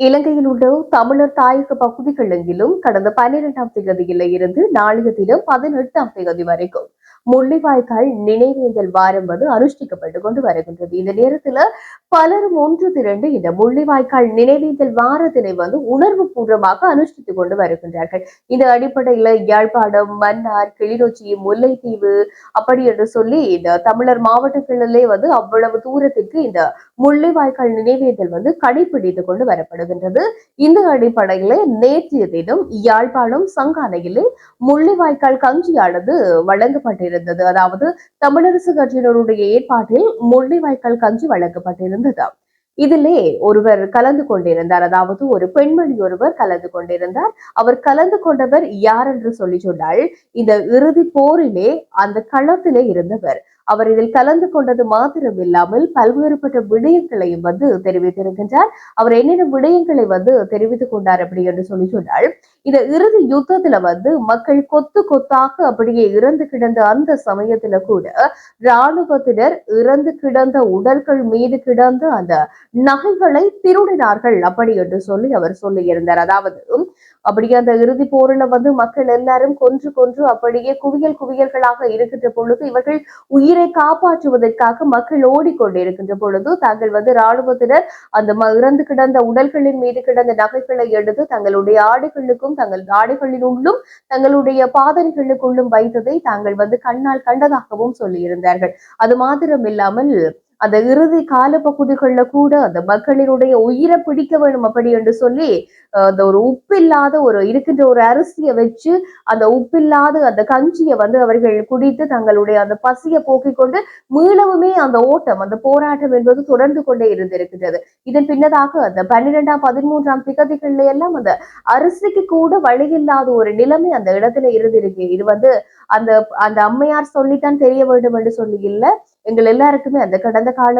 இலங்கையில் உள்ள தமிழர் தாயக பகுதிகளெங்கிலும் கடந்த பன்னிரெண்டாம் தேதியில இருந்து நாளைய தினம் பதினெட்டாம் தேதி வரைக்கும் முள்ளிவாய்க்கால் நினைவேந்தல் வாரம் வந்து அனுஷ்டிக்கப்பட்டு கொண்டு வருகின்றது. இந்த நேரத்துல பலரும் ஒன்று திரண்டு இந்த முள்ளிவாய்க்கால் நினைவேந்தல் வாரத்தினை வந்து உணர்வு பூர்வமாக அனுஷ்டித்துக் கொண்டு வருகின்றார்கள். இந்த அடிப்படையில யாழ்ப்பாணம் மன்னார் கிளிநொச்சி முல்லைத்தீவு அப்படி என்று சொல்லி இந்த தமிழர் மாவட்டங்களிலே வந்து அவ்வளவு தூரத்திற்கு இந்த முள்ளிவாய்க்கால் நினைவேந்தல் வந்து கடைபிடித்துக் கொண்டு வரப்படும். வரப்படுகின்றது இந்த அடிப்படையிலே நேற்றைய தினம் யாழ்ப்பாணம் சங்கானையிலே முள்ளிவாய்க்கால் கஞ்சியானது வழங்கப்பட்டிருந்தது. அதாவது தமிழரசு கட்சியினருடைய ஏற்பாட்டில் முள்ளிவாய்க்கால் கஞ்சி வழங்கப்பட்டிருந்தது. இதிலே ஒருவர் கலந்து கொண்டிருந்தார். அதாவது ஒரு பெண்மணி ஒருவர் கலந்து கொண்டிருந்தார். அவர் கலந்து கொண்டவர் யார் என்று சொல்லி சொன்னால் இந்த இறுதி போரிலே அந்த களத்திலே இருந்தவர். அவர் இதில் கலந்து கொண்டது மாத்திரம் இல்லாமல் பல்வேறுபட்ட விடயங்களையும் வந்து தெரிவித்திருக்கின்றார். அவர் என்னென்ன விடயங்களை வந்து தெரிவித்துக் கொண்டார் அப்படி என்று சொல்லி சொன்னால் இந்த இறுதி யுத்தத்துல வந்து மக்கள் கொத்து கொத்தாக அப்படியே இறந்து கிடந்த அந்த சமயத்துல கூட இராணுவத்தினர் இறந்து கிடந்த உடல்கள் மீது கிடந்த அந்த நகைகளை திருடினார்கள் அப்படி என்று சொல்லி அவர் சொல்லியிருந்தார். அதாவது அப்படியே அந்த இறுதி போரில் வந்து மக்கள் எல்லாரும் கொன்று கொன்று அப்படியே குவியல் குவியல்களாக இருக்கின்ற பொழுது இவர்கள் உயிரை காப்பாற்றுவதற்காக மக்கள் ஓடிக்கொண்டிருக்கின்ற பொழுது தாங்கள் வந்து இராணுவத்தினர் அந்த ம- இறந்து கிடந்த உடல்களின் மீது கிடந்த நகைகளை எடுத்து தங்களுடைய ஆடுகளுக்கும் தங்கள் ஆடைகளினுள்ளும் தங்களுடைய பாதனைகளுக்குள்ளும் வைத்ததை தாங்கள் வந்து கண்ணால் கண்டதாகவும் சொல்லியிருந்தார்கள். அது மாத்திரம் இல்லாமல் அந்த இறுதி கால பகுதிகளில் கூட அந்த மக்களினுடைய உயிரை பிடிக்க வேணும் அப்படி என்று சொல்லி அந்த ஒரு உப்பில்லாத ஒரு இருக்கின்ற ஒரு அரிசியை வச்சு அந்த உப்பில்லாத அந்த கஞ்சியை வந்து அவர்கள் குடித்து தங்களுடைய அந்த பசியை போக்கிக் கொண்டு மீளவுமே அந்த ஓட்டம் அந்த போராட்டம் என்பது தொடர்ந்து கொண்டே இருந்திருக்கின்றது. இதன் பின்னதாக அந்த பன்னிரெண்டாம் பதிமூன்றாம் திகதிகள்ல எல்லாம் அந்த அரிசிக்கு கூட வழியில்லாத ஒரு நிலைமை அந்த இடத்துல இருந்திருக்கு. இது வந்து அந்த அந்த அம்மையார் சொல்லித்தான் தெரிய வேண்டும் என்று சொல்லி இல்லை. எங்கள் எல்லாருக்குமே அந்த கடந்த கால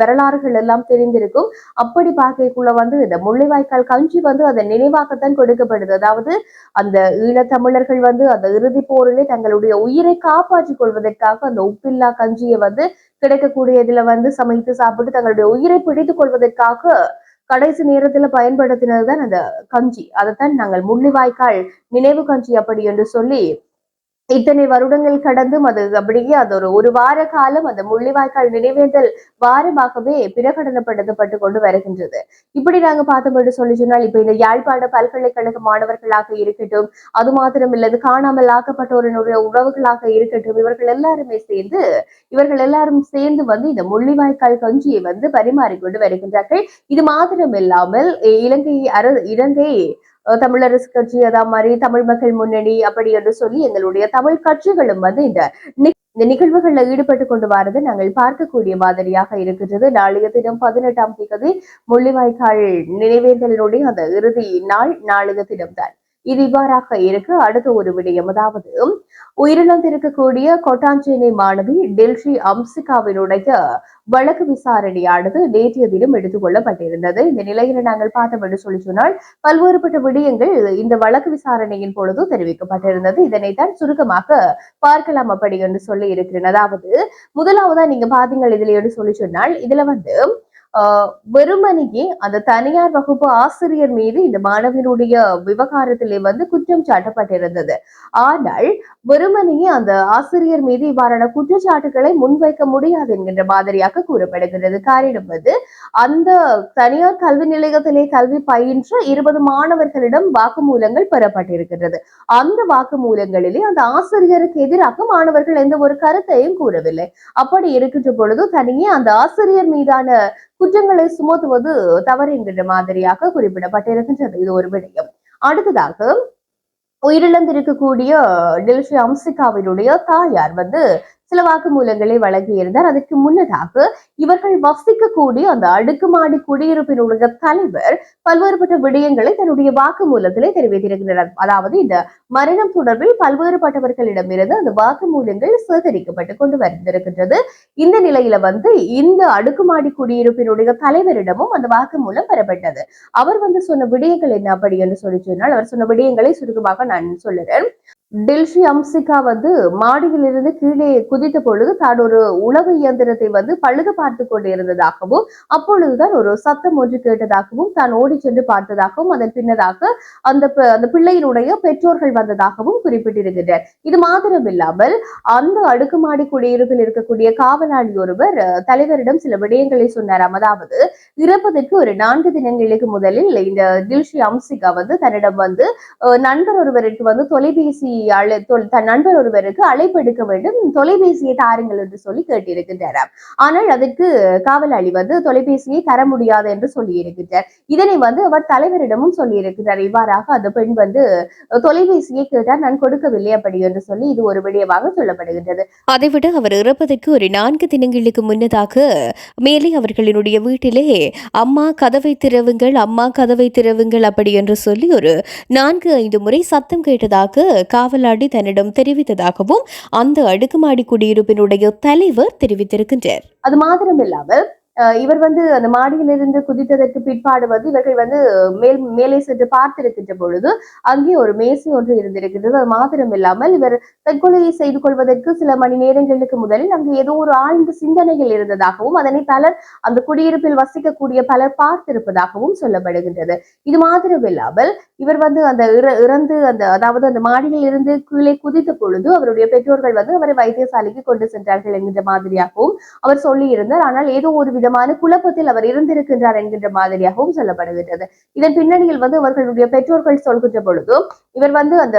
வரலாறுகள் எல்லாம் தெரிந்திருக்கும். அப்படி பார்க்கக்குள்ள வந்து இந்த முள்ளிவாய்க்கால் கஞ்சி வந்து அதை நினைவாகத்தான் கொடுக்கப்படுது. அதாவது அந்த ஈழத்தமிழர்கள் வந்து அந்த இறுதி போரிலே தங்களுடைய உயிரை காப்பாற்றிக் கொள்வதற்காக அந்த உப்பில்லா கஞ்சியை வந்து கிடைக்கக்கூடியதுல வந்து சமைத்து சாப்பிட்டு தங்களுடைய உயிரை பிடித்துக் கொள்வதற்காக கடைசி நேரத்துல பயன்படுத்தினதுதான் அந்த கஞ்சி. அதைத்தான் நாங்கள் முள்ளிவாய்க்கால் நினைவு கஞ்சி அப்படி என்று சொல்லி இத்தனை வருடங்கள் கடந்தும் அது அப்படியே அது ஒரு ஒரு வார காலம் அந்த முள்ளிவாய்க்கால் நினைவேந்தல் வாரமாகவே பிரகடனப்படுத்தப்பட்டு கொண்டு வருகின்றது. இப்படி நாங்க பார்த்தபடி சொல்லி சொன்னால் இப்ப இந்த யாழ்ப்பாண பல்கலைக்கழக மாணவர்களாக இருக்கட்டும் அது மாத்திரம் இல்லது காணாமல் ஆக்கப்பட்டோரினுடைய உறவுகளாக இருக்கட்டும் இவர்கள் எல்லாருமே சேர்ந்து இவர்கள் எல்லாரும் சேர்ந்து வந்து இந்த முள்ளிவாய்க்கால் கஞ்சியை வந்து பரிமாறிக்கொண்டு வருகின்றார்கள். இது மாத்திரம் இல்லாமல் இலங்கை அர இலங்கை தமிழரசு கட்சி அதா மாதிரி தமிழ் மக்கள் முன்னணி அப்படி என்று சொல்லி எங்களுடைய தமிழ் கட்சிகளும் வந்து இந்த இந்த நிகழ்வுகள்ல ஈடுபட்டு கொண்டு வரது நாங்கள் பார்க்கக்கூடிய மாதிரியாக இருக்கின்றது. நாளைய தினம் பதினெட்டாம் தேதி முள்ளிவாய்க்கால் நினைவேந்தலினுடைய அந்த இறுதி நாள் நாளைய தினம்தான். இது இவ்வாறாக இருக்கு. அடுத்த ஒரு விடயம். அதாவது உயிரிழந்திருக்கக்கூடிய கொட்டாஞ்சேனை மாணவி டெல்ஷி அம்சிகாவினுடைய வழக்கு விசாரணையானது நேற்றைய தினம் எடுத்துக் கொள்ளப்பட்டிருந்தது இந்த நிலையில நாங்கள் பார்த்தோம் என்று சொல்லி சொன்னால் பல்வேறுபட்ட விடயங்கள் இந்த வழக்கு விசாரணையின் பொழுது தெரிவிக்கப்பட்டிருந்தது. இதனைத்தான் சுருக்கமாக பார்க்கலாம் அப்படி என்று சொல்லி இருக்கிறேன். அதாவது முதலாவதா நீங்க பாத்தீங்கள் இதுல என்று சொல்லி சொன்னால் இதுல வந்து வெறுமனையே அந்த தனியார் வகுப்பு ஆசிரியர் மீது இந்த மாணவனுடைய விவகாரத்திலே வந்து குற்றம் சாட்டப்பட்டிருந்தது. ஆனால் வெறுமனையே அந்த ஆசிரியர் மீது இவ்வாறான குற்றச்சாட்டுகளை முன்வைக்க முடியாது என்கின்ற மாதிரியாக கூறப்படுகிறது. காரணம் வந்து அந்த தனியார் கல்வி நிலையத்திலே கல்வி பயின்ற இருபது மாணவர்களிடம் வாக்குமூலங்கள் பெறப்பட்டிருக்கிறது அந்த வாக்குமூலங்களிலே அந்த ஆசிரியருக்கு எதிராக மாணவர்கள் எந்த ஒரு கருத்தையும் கூறவில்லை. அப்படி இருக்கின்ற பொழுது தனியே அந்த ஆசிரியர் மீதான குற்றங்களை சுமத்துவது தவறு என்கின்ற மாதிரியாக குறிப்பிடப்பட்டிருக்கின்றது. இது ஒரு விடயம். அடுத்ததாக உயிரிழந்திருக்கக்கூடிய டெல்ஷி அம்சிகாவினுடைய தாயார் வந்து சில வாக்குமூலங்களை வழங்கியிருந்தார். அதற்கு முன்னதாக இவர்கள் வசிக்கக்கூடிய அந்த அடுக்குமாடி குடியிருப்பினுடைய தலைவர் பல்வேறுபட்ட விடயங்களை தன்னுடைய வாக்குமூலத்திலே தெரிவித்திருக்கிறார். அதாவது இந்த மரணம் தொடர்பில் பல்வேறுபட்டவர்களிடமிருந்து அந்த வாக்குமூலங்கள் சேகரிக்கப்பட்டு கொண்டு வந்திருக்கின்றது. இந்த நிலையில வந்து இந்த அடுக்குமாடி குடியிருப்பினுடைய தலைவரிடமும் அந்த வாக்குமூலம் பெறப்பட்டது. அவர் வந்து சொன்ன விடயங்கள் என்ன அப்படி என்று சொல்லி சொன்னால் அவர் சொன்ன விடயங்களை சுருக்கமாக நான் சொல்லுறேன். டில்ஷி அம்சிகா வந்து மாடியிலிருந்து கீழே குதித்த பொழுது தான் ஒரு உழவு இயந்திரத்தை வந்து பழுது பார்த்து கொண்டிருந்ததாகவும் அப்பொழுதுதான் ஒரு சத்தம் ஒன்று கேட்டதாகவும் தான் ஓடி சென்று பார்த்ததாகவும் அதன் பின்னதாக அந்த அந்த பிள்ளையினுடைய பெற்றோர்கள் வந்ததாகவும் குறிப்பிட்டிருக்கின்றனர். இது மாத்திரமில்லாமல் அந்த அடுக்குமாடி குடியிருப்பில் இருக்கக்கூடிய காவலாளி ஒருவர் தலைவரிடம் சில விடயங்களை சொன்னாராம் அதாவது இறப்பதற்கு ஒரு நான்கு தினங்களுக்கு முதலில் இந்த டில்ஷி அம்சிகா வந்து தன்னிடம் வந்து நண்பர் ஒருவருக்கு வந்து தொலைபேசி தன் நண்பர் ஒருவருக்கு அழைப்பு எடுக்க வேண்டும். தொலைபேசியை தாருங்கள் என்று சொல்லி கேட்டிருக்கின்றாராம். ஆனால் அதற்கு காவலாளி வந்து தொலைபேசியை தர முடியாது என்று சொல்லி இருக்கின்றார் இதனை வந்து அவர் தலைவரிடமும் சொல்லி இருக்கிறார் இவ்வாறாக அந்த பெண் வந்து தொலைபேசியை கேட்டார் நான் கொடுக்கவில்லை அப்படி என்று சொல்லி இது ஒரு விடயமாக சொல்லப்படுகின்றது. அதைவிட அவர் இறப்பதற்கு ஒரு நான்கு தினங்களுக்கு முன்னதாக மேலே அவர்களினுடைய வீட்டிலே அம்மா கதவை திறவுங்கள் அம்மா கதவை திறவுங்கள் அப்படி என்று சொல்லி ஒரு நான்கு ஐந்து முறை சத்தம் கேட்டதாக காவல் காவலாளி தன்னிடம் தெரிவித்ததாகவும் அந்த அடுக்குமாடி குடியிருப்பினுடைய தலைவர் தெரிவித்திருக்கின்றார். அது மாத்திரமில்லாமல் இல்லாமல் இவர் வந்து அந்த மாடியிலிருந்து குதித்ததற்கு பிற்பாடு வந்து இவர்கள் வந்து மேல் மேலே சென்று பார்த்திருக்கின்ற பொழுது அங்கே ஒரு மேசை ஒன்று இருந்திருக்கின்றது. அது மாத்திரமில்லாமல் இவர் தற்கொலையை செய்து கொள்வதற்கு சில மணி நேரங்களுக்கு முதலில் அங்கு ஏதோ ஒரு ஆழ்ந்த சிந்தனைகள் இருந்ததாகவும் அதனை பலர் அந்த குடியிருப்பில் வசிக்கக்கூடிய பலர் பார்த்திருப்பதாகவும் சொல்லப்படுகின்றது. இது மாத்திரமில்லாமல் இவர் வந்து அந்த இற- இறந்து அந்த அதாவது அந்த மாடியில் இருந்து கீழே குதித்த பொழுது அவருடைய பெற்றோர்கள் வந்து அவரை வைத்தியசாலைக்கு கொண்டு சென்றார்கள் என்கின்ற மாதிரியாகவும் அவர் சொல்லி இருந்தார் ஆனால் ஏதோ ஒரு விதமான குழப்பத்தில் அவர் இருந்திருக்கின்றார் என்கின்ற மாதிரியாகவும் சொல்லப்படுகின்றது. இதன் பின்னணியில் வந்து அவர்களுடைய பெற்றோர்கள் சொல்கின்ற பொழுது இவர் வந்து அந்த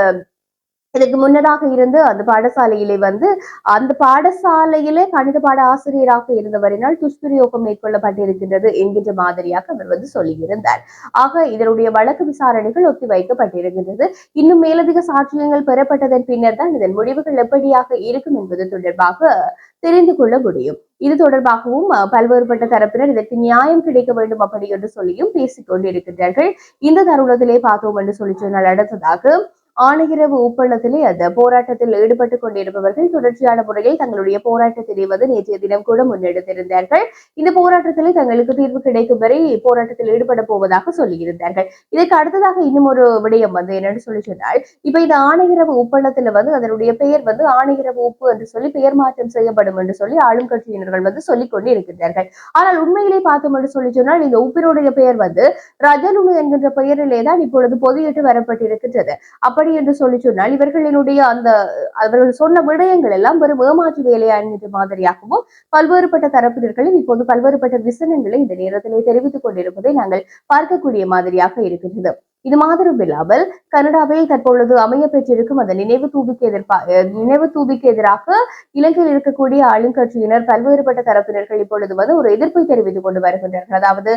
இதற்கு முன்னதாக இருந்து அந்த பாடசாலையிலே வந்து அந்த பாடசாலையிலே கணித பாட ஆசிரியராக இருந்தவரினால் துஷ்பிரயோகம் மேற்கொள்ளப்பட்டிருக்கின்றது என்கின்ற மாதிரியாக அவர் வந்து சொல்லியிருந்தார். ஆக இதனுடைய வழக்கு விசாரணைகள் ஒத்திவைக்கப்பட்டிருக்கின்றது இன்னும் மேலதிக சாட்சியங்கள் பெறப்பட்டதன் பின்னர் தான் இதன் முடிவுகள் எப்படியாக இருக்கும் என்பது தொடர்பாக தெரிந்து கொள்ள முடியும். இது தொடர்பாகவும் பல்வேறுபட்ட தரப்பினர் இதற்கு நியாயம் கிடைக்க வேண்டும் அப்படி என்று சொல்லியும் பேசிக் கொண்டிருக்கின்றார்கள் இந்த தருணத்திலே பார்த்தோம் என்று சொல்லி சொன்னால் அடுத்ததாக ஆணையரவு உப்பளத்திலே அந்த போராட்டத்தில் ஈடுபட்டுக் கொண்டிருப்பவர்கள் தொடர்ச்சியான முறையில் தங்களுடைய போராட்டத்தை வந்து நேற்றைய தினம் கூட முன்னெடுத்திருந்தார்கள். இந்த போராட்டத்திலே தங்களுக்கு தீர்வு கிடைக்கும் வரை போராட்டத்தில் ஈடுபட போவதாக சொல்லியிருந்தார்கள். இதற்கு அடுத்ததாக இன்னும் ஒரு விடயம் வந்து என்னன்னு சொல்லி சொன்னால் இப்ப இந்த ஆணையரவு உப்பளத்துல வந்து அதனுடைய பெயர் வந்து ஆணையரவு உப்பு என்று சொல்லி பெயர் மாற்றம் செய்யப்படும் என்று சொல்லி ஆளும் கட்சியினர்கள் வந்து சொல்லிக் கொண்டு இருக்கின்றார்கள் ஆனால் உண்மையிலே பார்த்தோம் என்று சொல்லி சொன்னால் இந்த உப்பினுடைய பெயர் வந்து ரஜலுணு என்கின்ற பெயரிலே தான் இப்பொழுது பொதியிட்டு வரப்பட்டிருக்கின்றது. அப்படி என்று சொல்லி சொன்னால் இவர்களினுடைய அந்த அவர்கள் சொன்ன விடயங்கள் எல்லாம் வெறும் ஏமாற்று வேலையா என்கிற மாதிரியாகவும் பல்வேறுபட்ட தரப்பினர்களும் இப்போது பல்வேறுபட்ட விசனங்களை இந்த நேரத்திலே தெரிவித்துக் கொண்டிருப்பதை நாங்கள் பார்க்கக்கூடிய மாதிரியாக இருக்கின்றது. இது மாதிரி இல்லாமல் கனடாவில் தற்பொழுது அமைய பெற்றிருக்கும் அந்த நினைவு தூபிக்கு எதிர்ப்பா நினைவு தூபிக்கு எதிராக இலங்கையில் இருக்கக்கூடிய ஆளுங்கட்சியினர் பல்வேறுபட்ட தரப்பினர்கள் இப்பொழுது வந்து ஒரு எதிர்ப்பை தெரிவித்துக் கொண்டு வருகின்றனர். அதாவது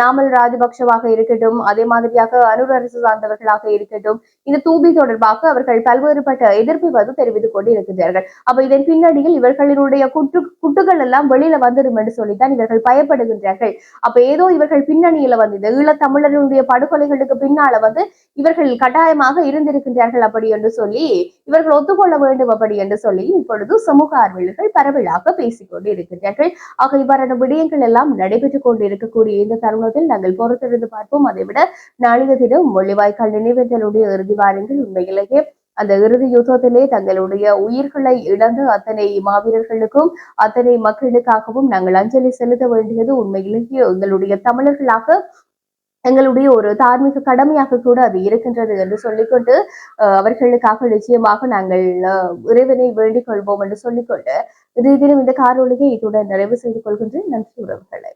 நாமல் ராஜபக்சவாக இருக்கட்டும் அதே மாதிரியாக அனுர் அரசு சார்ந்தவர்களாக இருக்கட்டும் இந்த தூபி தொடர்பாக அவர்கள் பல்வேறுபட்ட எதிர்ப்பை வந்து தெரிவித்துக் கொண்டு இருக்கின்றார்கள் அப்ப இதன் பின்னணியில் இவர்களினுடைய குற்று குட்டுகள் எல்லாம் வெளியில வந்துடும் என்று சொல்லித்தான் இவர்கள் பயப்படுகின்றார்கள். அப்ப ஏதோ இவர்கள் பின்னணியில வந்து இந்த ஈழத்தமிழர்களுடைய படுகொலைகளுக்கு பின்னால வந்து இவர்கள் கட்டாயமாக இருந்திருக்கின்றார்கள் அப்படி என்று சொல்லி இவர்கள் ஒத்துக்கொள்ள வேண்டும் அப்படி என்று சொல்லி இப்பொழுது சமூக ஆர்வலர்கள் பரவலாக பேசிக்கொண்டு இருக்கின்றார்கள் ஆக இவ்வாறான விடயங்கள் எல்லாம் நடைபெற்றுக் கொண்டு இருக்கக்கூடிய இந்த தருணத்தில் நாங்கள் பொறுத்திருந்து பார்ப்போம். அதைவிட நாளைய தினம் மொழிவாய்க்கால் நினைவேந்தலுடைய இறுதி வாரங்கள் உண்மையிலேயே அந்த இறுதி யுத்தத்திலே தங்களுடைய உயிர்களை இழந்து அத்தனை மாவீரர்களுக்கும் அத்தனை மக்களுக்காகவும் நாங்கள் அஞ்சலி செலுத்த வேண்டியது உண்மையிலேயே எங்களுடைய தமிழர்களாக எங்களுடைய ஒரு தார்மீக கடமையாக கூட அது இருக்கின்றது என்று சொல்லிக்கொண்டு அஹ், அவர்களுக்காக நிச்சயமாக நாங்கள் இறைவனை வேண்டிக் கொள்வோம் என்று சொல்லிக்கொண்டு இன்றைய தினம் இந்த காரொலியை இத்துடன் நிறைவு செய்து கொள்கின்றேன். நன்றி உறவுகளை.